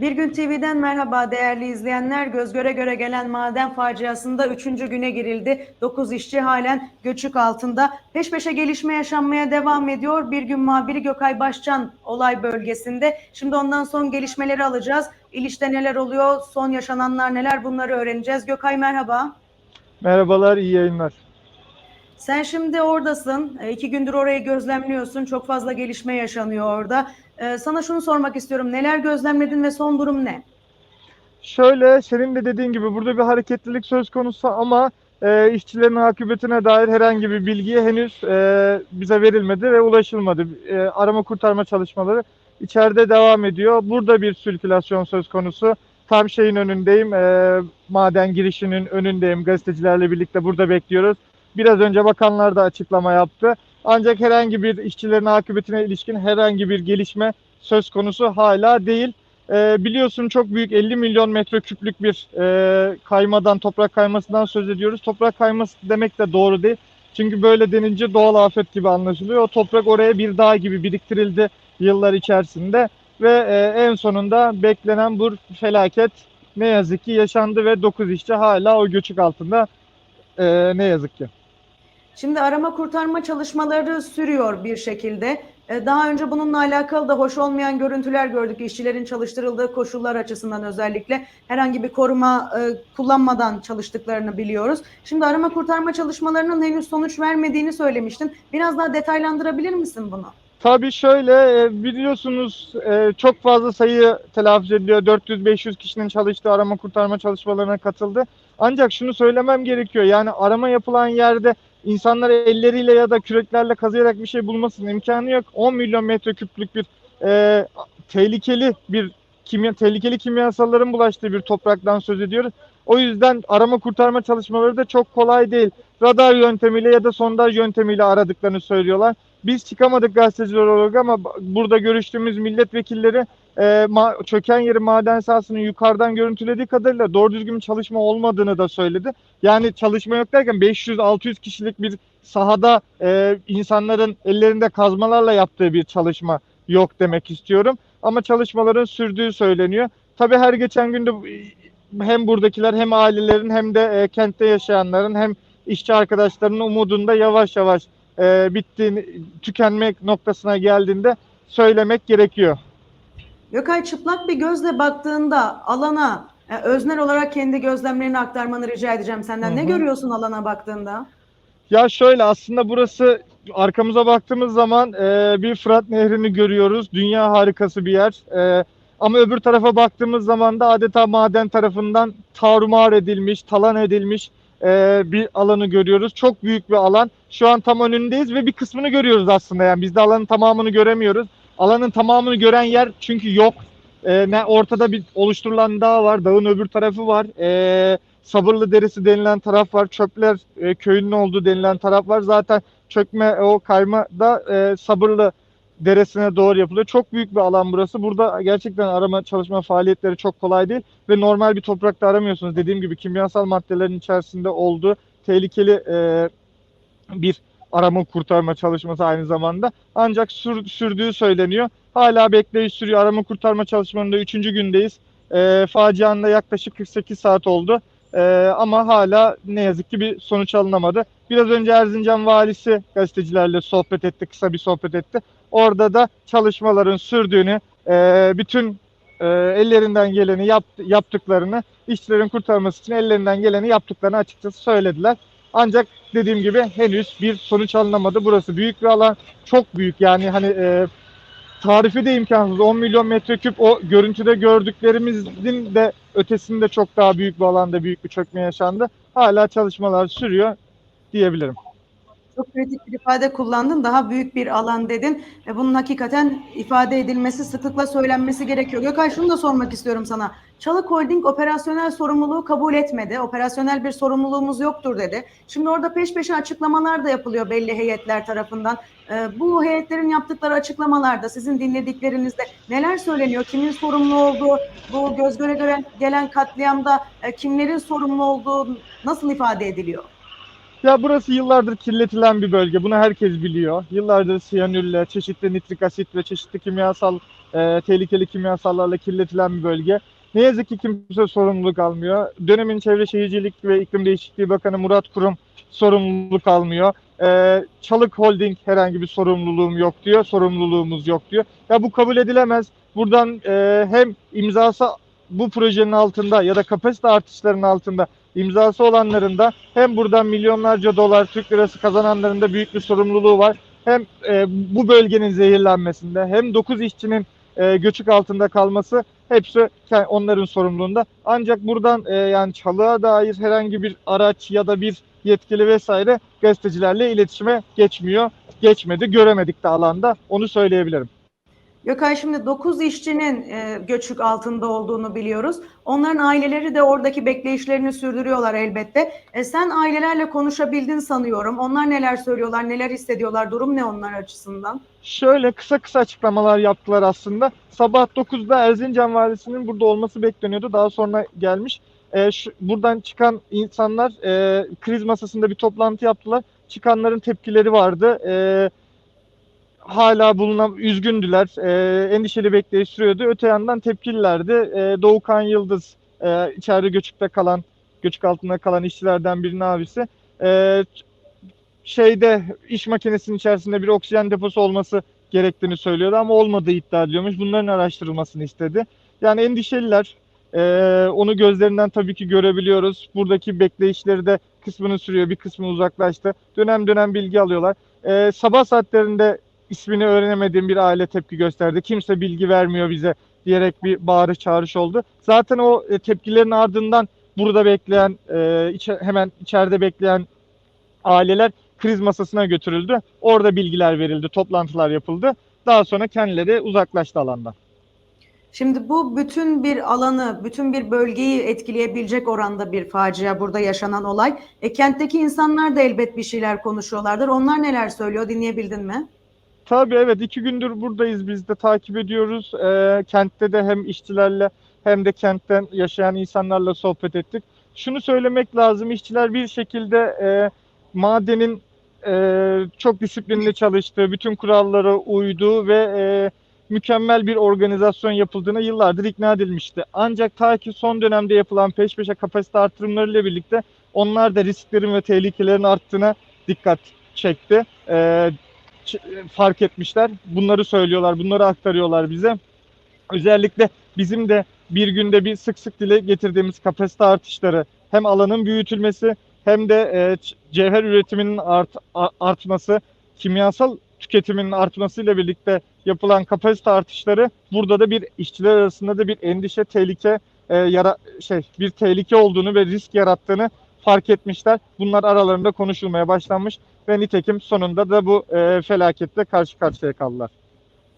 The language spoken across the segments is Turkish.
Bir Gün TV'den merhaba değerli izleyenler. Göz göre göre gelen maden faciasında 3. güne girildi. 9 işçi halen göçük altında. Peş peşe gelişme yaşanmaya devam ediyor. Bir gün muhabiri Gökay Başcan olay bölgesinde. Şimdi ondan son gelişmeleri alacağız. İlişte neler oluyor, son yaşananlar neler bunları öğreneceğiz. Gökay merhaba. Merhabalar, iyi yayınlar. Sen şimdi oradasın. E, iki gündür orayı gözlemliyorsun. Çok fazla gelişme yaşanıyor orada. E, Sana şunu sormak istiyorum. Neler gözlemledin ve son durum ne? Şöyle, senin de dediğin gibi burada bir hareketlilik söz konusu ama e, işçilerin akıbetine dair herhangi bir bilgi henüz e, bize verilmedi ve ulaşılmadı. E, arama kurtarma çalışmaları içeride devam ediyor. Burada bir sirkülasyon söz konusu. Tam şeyin önündeyim, e, maden girişinin önündeyim. Gazetecilerle birlikte burada bekliyoruz. Biraz önce bakanlar da açıklama yaptı. Ancak herhangi bir işçilerin akıbetine ilişkin herhangi bir gelişme söz konusu hala değil. E, biliyorsun çok büyük 50 milyon metreküplük bir e, kaymadan, toprak kaymasından söz ediyoruz. Toprak kayması demek de doğru değil. Çünkü böyle denince doğal afet gibi anlaşılıyor. O toprak oraya bir dağ gibi biriktirildi yıllar içerisinde ve e, en sonunda beklenen bu felaket ne yazık ki yaşandı ve 9 işçi hala o göçük altında e, ne yazık ki. Şimdi arama kurtarma çalışmaları sürüyor bir şekilde. E, Daha önce bununla alakalı da hoş olmayan görüntüler gördük. İşçilerin çalıştırıldığı koşullar açısından özellikle herhangi bir koruma e, kullanmadan çalıştıklarını biliyoruz. Şimdi arama kurtarma çalışmalarının henüz sonuç vermediğini söylemiştin. Biraz daha detaylandırabilir misin bunu? Tabii şöyle e, biliyorsunuz çok fazla sayı telaffuz ediliyor. 400-500 kişinin çalıştığı arama kurtarma çalışmalarına katıldı. Ancak şunu söylemem gerekiyor. Yani arama yapılan yerde insanlar elleriyle ya da küreklerle kazıyarak bir şey bulmasının imkanı yok. 10 milyon metreküplük bir e, tehlikeli bir kimya tehlikeli kimyasalların bulaştığı bir topraktan söz ediyoruz. O yüzden arama kurtarma çalışmaları da çok kolay değil. Radar yöntemiyle ya da sondaj yöntemiyle aradıklarını söylüyorlar. Biz çıkamadık gazeteciler olarak ama burada görüştüğümüz milletvekilleri e, ma- çöken yeri maden sahasının yukarıdan görüntülediği kadarıyla doğru düzgün çalışma olmadığını da söyledi. Yani çalışma yok derken 500-600 kişilik bir sahada e, insanların ellerinde kazmalarla yaptığı bir çalışma yok demek istiyorum. Ama çalışmaların sürdüğü söyleniyor. Tabii her geçen günde hem buradakiler hem ailelerin hem de e, kentte yaşayanların hem işçi arkadaşlarının umudunda yavaş yavaş e, bittiğini, tükenmek noktasına geldiğinde söylemek gerekiyor. Gökay çıplak bir gözle baktığında alana e, öznel olarak kendi gözlemlerini aktarmanı rica edeceğim senden. Hı Ne görüyorsun alana baktığında? Ya şöyle aslında burası arkamıza baktığımız zaman e, bir Fırat Nehri'ni görüyoruz. Dünya harikası bir yer. E, ama öbür tarafa baktığımız zaman da adeta maden tarafından tarumar edilmiş, talan edilmiş e, bir alanı görüyoruz. Çok büyük bir alan. Şu an tam önündeyiz ve bir kısmını görüyoruz aslında. Yani biz de alanın tamamını göremiyoruz. Alanın tamamını gören yer çünkü yok. E, ortada bir oluşturulan dağ var. Dağın öbür tarafı var. E, Sabırlı Deresi denilen taraf var. Çöpler e, köyünün olduğu denilen taraf var. Zaten çökme o kayma da e, Sabırlı Deresi'ne doğru yapılıyor. Çok büyük bir alan burası. Burada gerçekten arama çalışma faaliyetleri çok kolay değil ve normal bir toprakta aramıyorsunuz. Dediğim gibi kimyasal maddelerin içerisinde olduğu tehlikeli e, bir arama kurtarma çalışması aynı zamanda. Ancak sür- sürdüğü söyleniyor. Hala bekleyiş sürüyor. Arama kurtarma çalışmalarında 3. gündeyiz. E, facianın da yaklaşık 48 saat oldu. Ee, ama hala ne yazık ki bir sonuç alınamadı. Biraz önce Erzincan valisi gazetecilerle sohbet etti, kısa bir sohbet etti. Orada da çalışmaların sürdüğünü, e, bütün e, ellerinden geleni yap, yaptıklarını, işçilerin kurtarması için ellerinden geleni yaptıklarını açıkçası söylediler. Ancak dediğim gibi henüz bir sonuç alınamadı. Burası büyük bir alan, çok büyük yani hani e, tarifi de imkansız. 10 milyon metreküp o görüntüde gördüklerimizin de ötesinde çok daha büyük bir alanda büyük bir çökme yaşandı. Hala çalışmalar sürüyor diyebilirim. Çok kritik bir ifade kullandın. Daha büyük bir alan dedin. Bunun hakikaten ifade edilmesi, sıklıkla söylenmesi gerekiyor. Gökay şunu da sormak istiyorum sana. Çalık Holding operasyonel sorumluluğu kabul etmedi. Operasyonel bir sorumluluğumuz yoktur dedi. Şimdi orada peş peşe açıklamalar da yapılıyor belli heyetler tarafından. E, bu heyetlerin yaptıkları açıklamalarda sizin dinlediklerinizde neler söyleniyor? Kimin sorumlu olduğu, bu göz göre göre gelen katliamda e, kimlerin sorumlu olduğu nasıl ifade ediliyor? Ya burası yıllardır kirletilen bir bölge. Bunu herkes biliyor. Yıllardır siyanürle, çeşitli nitrik asit ve çeşitli kimyasal e, tehlikeli kimyasallarla kirletilen bir bölge. Ne yazık ki kimse sorumluluk almıyor. Dönemin Çevre Şehircilik ve İklim Değişikliği Bakanı Murat Kurum sorumluluk almıyor. E, Çalık Holding herhangi bir sorumluluğum yok diyor, sorumluluğumuz yok diyor. Ya bu kabul edilemez. Buradan e, hem imzası bu projenin altında ya da kapasite artışlarının altında imzası olanların da hem buradan milyonlarca dolar Türk lirası kazananların da büyük bir sorumluluğu var. Hem e, bu bölgenin zehirlenmesinde hem 9 işçinin e, göçük altında kalması hepsi onların sorumluluğunda. Ancak buradan e, yani çalığa dair herhangi bir araç ya da bir yetkili vesaire gazetecilerle iletişime geçmiyor. Geçmedi, göremedik de alanda. Onu söyleyebilirim. Gökay şimdi 9 işçinin e, göçük altında olduğunu biliyoruz. Onların aileleri de oradaki bekleyişlerini sürdürüyorlar elbette. E, sen ailelerle konuşabildin sanıyorum. Onlar neler söylüyorlar, neler hissediyorlar, durum ne onlar açısından? Şöyle kısa kısa açıklamalar yaptılar aslında. Sabah 9'da Erzincan valisinin burada olması bekleniyordu. Daha sonra gelmiş. Ee, şu, buradan çıkan insanlar e, kriz masasında bir toplantı yaptılar. Çıkanların tepkileri vardı. Ee, hala bulunan üzgündüler. Ee, endişeli bekleyiş sürüyordu. Öte yandan tepkililerdi. Ee, Doğukan Yıldız e, içeride göçükte kalan, göçük altında kalan işçilerden birinin abisi. Ee, şeyde iş makinesinin içerisinde bir oksijen deposu olması gerektiğini söylüyordu ama olmadığı iddia ediyormuş. Bunların araştırılmasını istedi. Yani endişeliler. Ee, onu gözlerinden tabii ki görebiliyoruz. Buradaki bekleyişleri de kısmını sürüyor, bir kısmı uzaklaştı. Dönem dönem bilgi alıyorlar. Ee, sabah saatlerinde ismini öğrenemediğim bir aile tepki gösterdi. Kimse bilgi vermiyor bize diyerek bir bağırış çağrış oldu. Zaten o e, tepkilerin ardından burada bekleyen, e, hemen içeride bekleyen aileler kriz masasına götürüldü. Orada bilgiler verildi, toplantılar yapıldı. Daha sonra kendileri uzaklaştı alandan. Şimdi bu bütün bir alanı, bütün bir bölgeyi etkileyebilecek oranda bir facia burada yaşanan olay. E, kentteki insanlar da elbet bir şeyler konuşuyorlardır. Onlar neler söylüyor dinleyebildin mi? Tabii evet iki gündür buradayız biz de takip ediyoruz. Ee, kentte de hem işçilerle hem de kentten yaşayan insanlarla sohbet ettik. Şunu söylemek lazım işçiler bir şekilde e, madenin e, çok disiplinli çalıştığı, bütün kurallara uyduğu ve e, mükemmel bir organizasyon yapıldığına yıllardır ikna edilmişti. Ancak ta ki son dönemde yapılan peş peşe kapasite artırımlarıyla birlikte onlar da risklerin ve tehlikelerin arttığına dikkat çekti. E, fark etmişler. Bunları söylüyorlar, bunları aktarıyorlar bize. Özellikle bizim de bir günde bir sık sık dile getirdiğimiz kapasite artışları hem alanın büyütülmesi hem de e, cevher üretiminin art, artması, kimyasal tüketiminin artmasıyla birlikte yapılan kapasite artışları burada da bir işçiler arasında da bir endişe, tehlike e, yara şey bir tehlike olduğunu ve risk yarattığını fark etmişler. Bunlar aralarında konuşulmaya başlanmış ve nitekim sonunda da bu e, felaketle karşı karşıya kaldılar.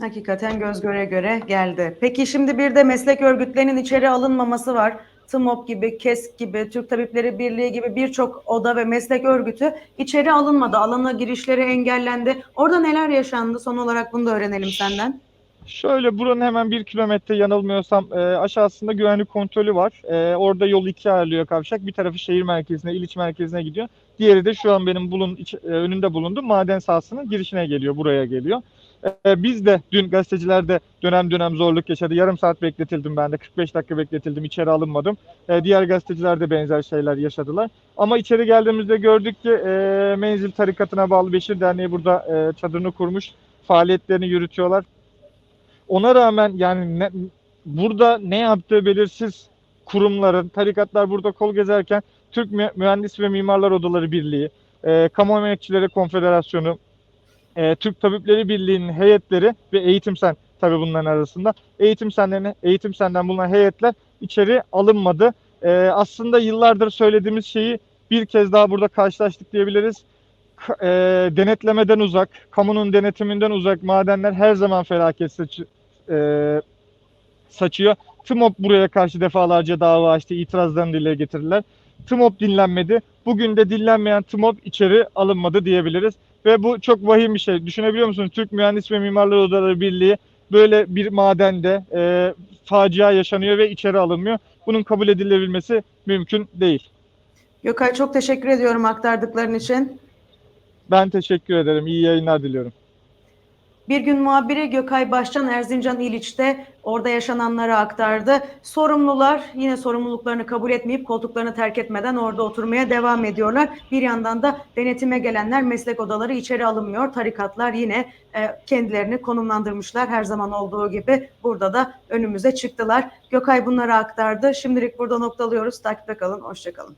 Hakikaten göz göre göre geldi. Peki şimdi bir de meslek örgütlerinin içeri alınmaması var. TMOP gibi, KESK gibi, Türk Tabipleri Birliği gibi birçok oda ve meslek örgütü içeri alınmadı. Alana girişleri engellendi. Orada neler yaşandı? Son olarak bunu da öğrenelim senden. Şöyle buranın hemen bir kilometre yanılmıyorsam e, aşağısında güvenlik kontrolü var. E, orada yol ikiye ayrılıyor kavşak. Bir tarafı şehir merkezine, İliç merkezine gidiyor. Diğeri de şu an benim bulun, iç- e, önünde bulunduğum maden sahasının girişine geliyor, buraya geliyor. E, biz de dün gazeteciler de dönem dönem zorluk yaşadı. Yarım saat bekletildim ben de, 45 dakika bekletildim, içeri alınmadım. E, diğer gazeteciler de benzer şeyler yaşadılar. Ama içeri geldiğimizde gördük ki e, Menzil Tarikatı'na bağlı Beşir Derneği burada e, çadırını kurmuş, faaliyetlerini yürütüyorlar. Ona rağmen yani ne- burada ne yaptığı belirsiz kurumların, tarikatlar burada kol gezerken Türk Mü- Mühendis ve Mimarlar Odaları Birliği, e, Kamu Emekçileri Konfederasyonu, e, Türk Tabipleri Birliği'nin heyetleri ve Eğitim Sen tabii bunların arasında. Eğitim Sen'den, Eğitim Sen'den bulunan heyetler içeri alınmadı. E, aslında yıllardır söylediğimiz şeyi bir kez daha burada karşılaştık diyebiliriz. E, denetlemeden uzak, kamunun denetiminden uzak madenler her zaman felaket e, saçıyor. TMOP buraya karşı defalarca dava açtı, itirazlarını dile getirdiler. TMOP dinlenmedi. Bugün de dinlenmeyen TMOP içeri alınmadı diyebiliriz. Ve bu çok vahim bir şey. Düşünebiliyor musunuz? Türk Mühendis ve Mimarlar Odaları Birliği böyle bir madende e, facia yaşanıyor ve içeri alınmıyor. Bunun kabul edilebilmesi mümkün değil. Gökay çok teşekkür ediyorum aktardıkların için. Ben teşekkür ederim. İyi yayınlar diliyorum. Bir gün muhabiri Gökay Başcan Erzincan İliç'te orada yaşananları aktardı. Sorumlular yine sorumluluklarını kabul etmeyip koltuklarını terk etmeden orada oturmaya devam ediyorlar. Bir yandan da denetime gelenler meslek odaları içeri alınmıyor. Tarikatlar yine e, kendilerini konumlandırmışlar her zaman olduğu gibi. Burada da önümüze çıktılar. Gökay bunları aktardı. Şimdilik burada noktalıyoruz. Takipte kalın. Hoşçakalın.